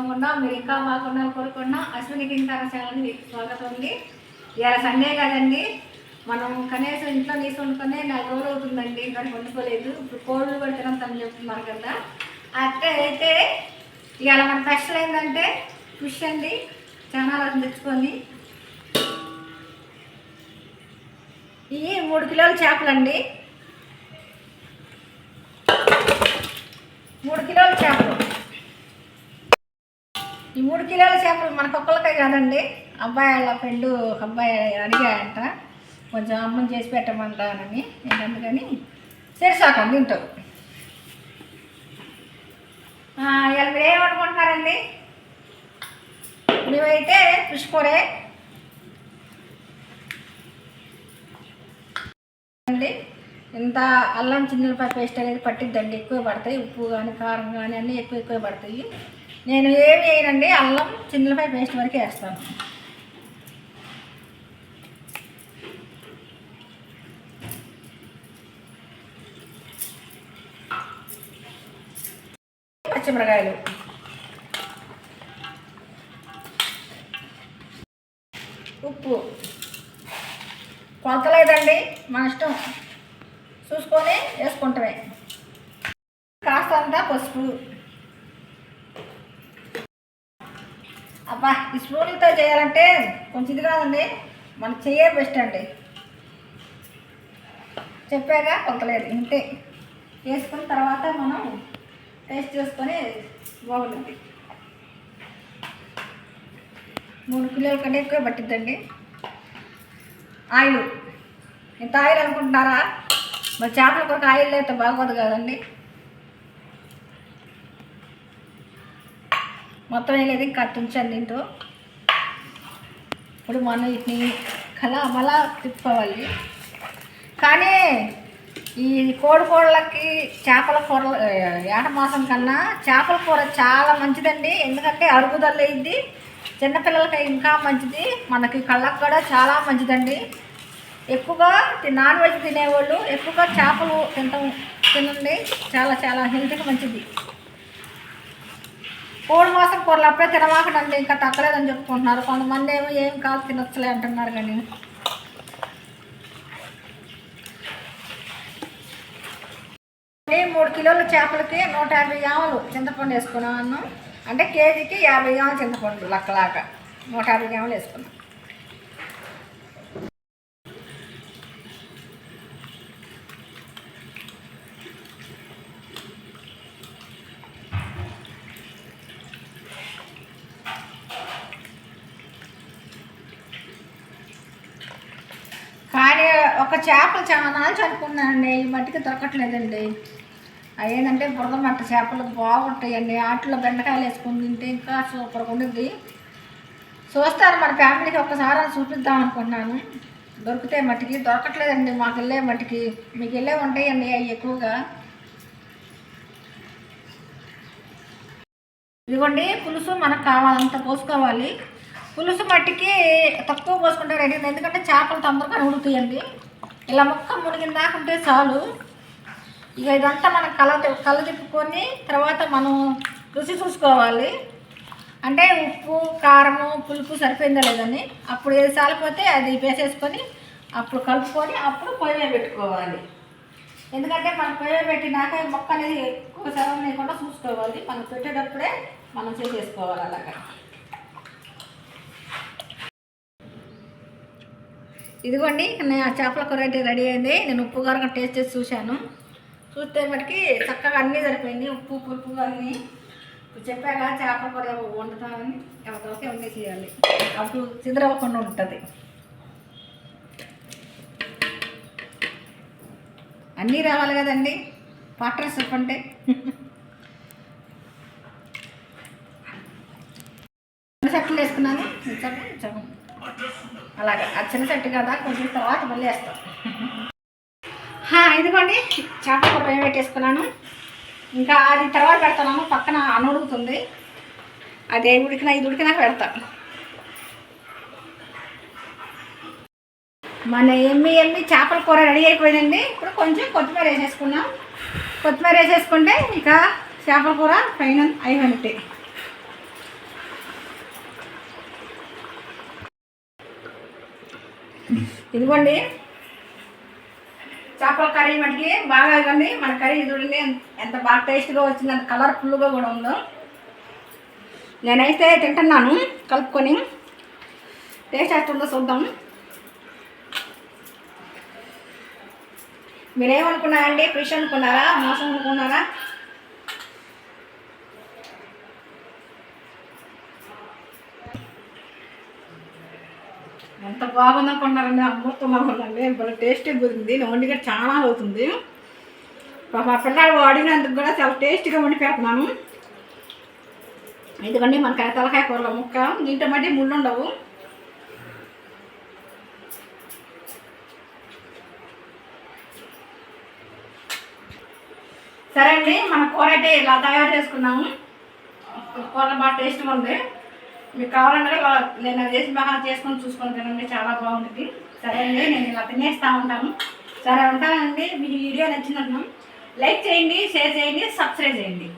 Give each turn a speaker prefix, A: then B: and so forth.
A: బాగున్నాం మీరు ఇంకా బాగున్నా కోరుకున్నా అశ్విని కింకార మీకు స్వాగతం ఉంది ఇవాళ సండే కదండి. మనం కనీసం ఇంట్లో నీసు వండుకొని నెల రోజులు అవుతుందండి. ఇంకా వండుకోలేదు. ఇప్పుడు కోళ్ళు పెడతారని చెప్తున్నారు కదా. అట్టే అయితే ఇవాళ మన స్పెషల్ ఏంటంటే ఫిష్ అండి. చాలా రకం తెచ్చుకొని. ఇవి మూడు కిలోల చేపలండి. మూడు కిలోల చేపలు. ఈ మూడు కిలోల చేపలు మనకు కాదండి. అబ్బాయి వాళ్ళ పెళ్ళు అబ్బాయి అడిగాయంట కొంచెం అమ్మని చేసి పెట్టమంటానని నేను అందుకని సరిసాకండి తింటావు. ఇలా మీరు ఏమనుకుంటున్నారండి మేమైతే ఫిష్ కూరే అండి ఇంత అల్లం చిన్నపాయ పేస్ట్ అనేది పట్టిద్దండి. ఎక్కువ పడతాయి. ఉప్పు కానీ కారం కానీ అన్నీ ఎక్కువ ఎక్కువ పడతాయి. నేను ఏమి వేయనండి అల్లం చిన్నపాయ పేస్ట్ వరకు వేస్తాను. పచ్చిమిరకాయలు. ఉప్పు. కొలతలేదండి మన ఇష్టం. చూసుకొని వేసుకుంటామే. కాస్తంత పసుపు. అబ్బా ఈ స్పూన్లతో చేయాలంటే కొంచెం ఇది కాదండి మన చెయ్యే బెస్ట్ అండి. చెప్పాగా కొంతలేదు ఇంతే. వేసుకున్న తర్వాత మనం టేస్ట్ చేసుకొని బాగుంటుంది. మూడు కిలోల కంటే ఎక్కువ పట్టిద్దండి. ఆయిల్. ఇంత ఆయిల్ అనుకుంటున్నారా? మరి చేపల కొరకు ఆయిల్ అయితే బాగోదు కదండి. మొత్తం వేయలేదు కట్టించండి తుంచండి దీంతో ఇప్పుడు మనం వీటిని కలా మలా తిప్పుకోవాలి. కానీ ఈ కోడి కూరలకి చేపల కూర ఏట మాసం కన్నా చేపల కూర చాలా మంచిదండి. ఎందుకంటే అరుగుదల అయింది. చిన్నపిల్లలకి ఇంకా మంచిది. మనకి కళ్ళకు కూడా చాలా మంచిదండి. ఎక్కువగా నాన్ వెజ్ తినేవాళ్ళు ఎక్కువగా చేపలు తింటాం తినండి. చాలా చాలా హెల్త్కి మంచిది. కోడి మాసం కూరలు అప్పుడే తినమాకండి ఇంకా తగ్గలేదని చెప్పుకుంటున్నారు. కొంతమంది ఏమో ఏం కాదు తినొచ్చలే అంటున్నారు కానీ. మూడు కిలోల చేపలకి నూట యాభై గ్రాములు చింతపండు వేసుకున్నాను అంటే కేజీకి యాభై గ్రాములు చింతపండు లక్కలాగా. నూట యాభై గ్రాములు వేసుకున్నాను కానీ ఒక చేపలు చాలా నాలుగు అనుకున్నానండి ఈ మట్టికి దొరకట్లేదండి. అవి ఏంటంటే బురద మట్ట చేపలు బాగుంటాయండి. వాటిలో బెండకాయలు వేసుకుని తింటే ఇంకా సూపర్గా ఉండిద్ది. చూస్తారు మన ఫ్యామిలీకి ఒక్కసారి చూపిద్దాం అనుకున్నాను దొరికితే మట్టికి. దొరకట్లేదండి మాకు వెళ్ళే మట్టికి. మీకు వెళ్ళే ఉంటాయండి అవి ఎక్కువగా. ఇదిగోండి పులుసు మనకు కావాలంత పోసుకోవాలి. పులుసు మట్టికి తక్కువ పోసుకుంటే రెడీ ఎందుకంటే చేపలు తొందరగా ఉడుకుతాయండి. ఇలా ముక్క మునిగిన దాకా ఉంటే చాలు. ఇక ఇదంతా మనం కల కళ్ళ తిప్పుకొని తర్వాత మనం రుచి చూసుకోవాలి. అంటే ఉప్పు కారము పులుపు సరిపోయిందా లేదని. అప్పుడు ఏది సాలిపోతే అది వేసేసుకొని అప్పుడు కలుపుకొని అప్పుడు పొయ్యి పెట్టుకోవాలి. ఎందుకంటే మనం పొయ్యి పెట్టినాక మొక్క అనేది ఎక్కువ సరం లేకుండా చూసుకోవాలి. మనం పెట్టేటప్పుడే మనం చేసేసుకోవాలి అలాగా. ఇదిగోండి నేను ఆ చేపల కూర అయితే రెడీ అయింది. నేను ఉప్పు కారం టేస్ట్ చేసి చూశాను. చూస్తే మటుకి చక్కగా అన్నీ సరిపోయింది. ఉప్పు పులుపు అన్నీ. ఇప్పుడు చెప్పాక చేపల కూర వండుతామని. ఎవరిదోకే వండి చేయాలి అప్పుడు చిద్రవ్వకుండా ఉంటుంది. అన్నీ రావాలి కదండి. పార్ట్నర్స్ చెప్పంటే. చిన్న సెట్లు వేసుకున్నాను. చెప్పండి. అలాగే. ఆ చిన్న చెట్టు కదా కొంచెం తర్వాత మళ్ళీ వేస్తాం. ఇదిగోండి చేపల కూర ఏం పెట్టేసుకున్నాను. ఇంకా అది తర్వాత పెడతాను పక్కన అనుడుగుతుంది అది ఉడికినా ఇది ఉడికినాక పెడతాను మన ఎమ్మి ఎమ్మి చేపల కూర రెడీ అయిపోయిందండి. ఇప్పుడు కొంచెం కొత్తిమీర వేసేసుకున్నాం. కొత్తిమీర వేసేసుకుంటే ఇక చేపల కూర పైన అయిపోయినట్టే ఇదిగోండి. చేపల కర్రీ మటుకి బాగా ఇవ్వండి. మన కర్రీ చూడండి ఎంత బాగా టేస్ట్గా వచ్చింది అంత కలర్ఫుల్గా కూడా ఉందో. నేనైతే తింటున్నాను కలుపుకొని. టేస్ట్ ఎట్టుందో చూద్దాం. మీరేమనుకున్నారండి? ఫిష్ అనుకున్నారా? మోసం అనుకున్నారా? ఎంత బాగుందా కొన్నారండి అమ్ముతున్నాం ఉందండి ఇప్పుడు టేస్టీ కుదిరింది నేను వండిగా చాలా అవుతుంది. మా పిల్లలు వాడినందుకు కూడా చాలా టేస్ట్గా వండి పెడుతున్నాను. ఇదిగోండి మనకి తలకాయ కూరలో ముక్క. దీంట్లో మట్టి ముళ్ళు ఉండవు. సరే అండి మన కూర అయితే ఇలా తయారు చేసుకున్నాము. కూర బాగా టేస్ట్గా ఉంది. మీకు కావాలంటే నేను నేను చేసి బాగా చేసుకొని చూసుకొని తినండి చాలా బాగుంటుంది. సరే అండి నేను ఇలా తినేస్తూ ఉంటాను. సరే ఉంటానండి మీ వీడియో నచ్చినట్టు లైక్ చేయండి షేర్ చేయండి సబ్స్క్రైబ్ చేయండి.